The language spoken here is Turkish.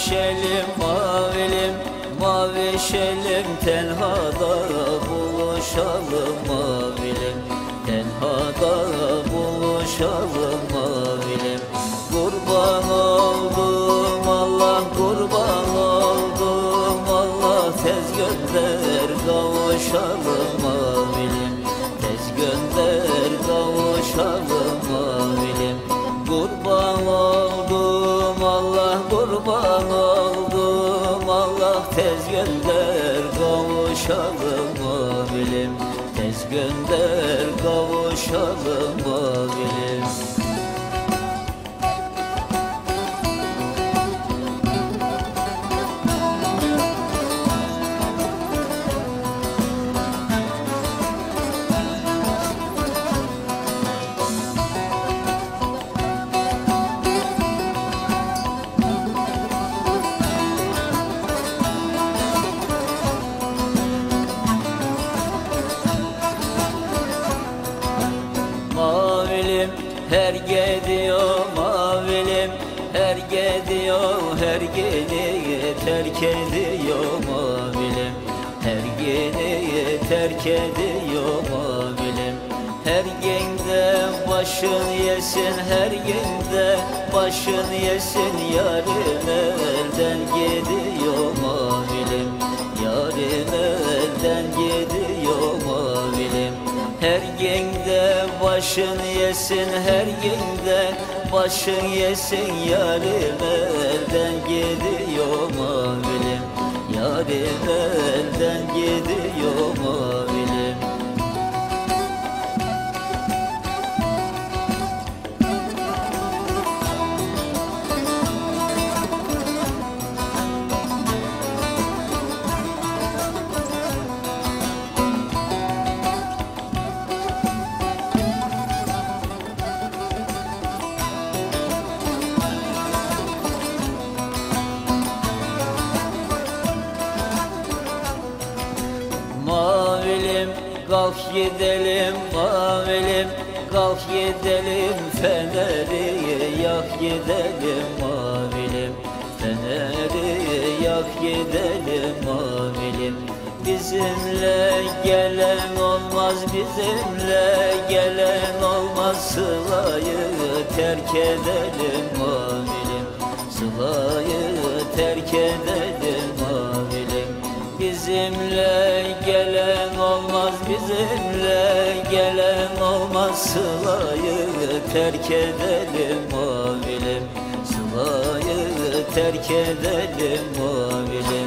Mavişelim mavilim Mavişelim tenhada buluşalım mavilim. Tenhada buluşalım mavilim. Kurban oldum Allah kurban oldum. Allah tez gönder kavuşalım mavilim. Tez gönder kavuşalım kurban oldum Allah tez gönder kavuşalım mavilim Tez gönder kavuşalım mavilim her gidiyor mavilim her gidiyor her gene terk ediyor mavilim. Her gene terk ediyor mavilim. Her gende başın yesin her gende başın yesin yarın. elden her gende başın yesin her gende başın yesin. Yarım elden gidiyor mavilim Yarım elden gidiyor mavilim kalk gidelim mavilim Kalk gidelim feneri yak gidelim mavilim Feneri yak gidelim mavilim Bizimle gelen olmaz bizimle gelen olmaz. Sılayı terk edelim mavilim Sılayı terk edelim olmaz bizimle gelen olmaz. Sılayı terk edelim mavilim Sılayı terk edelim mavilim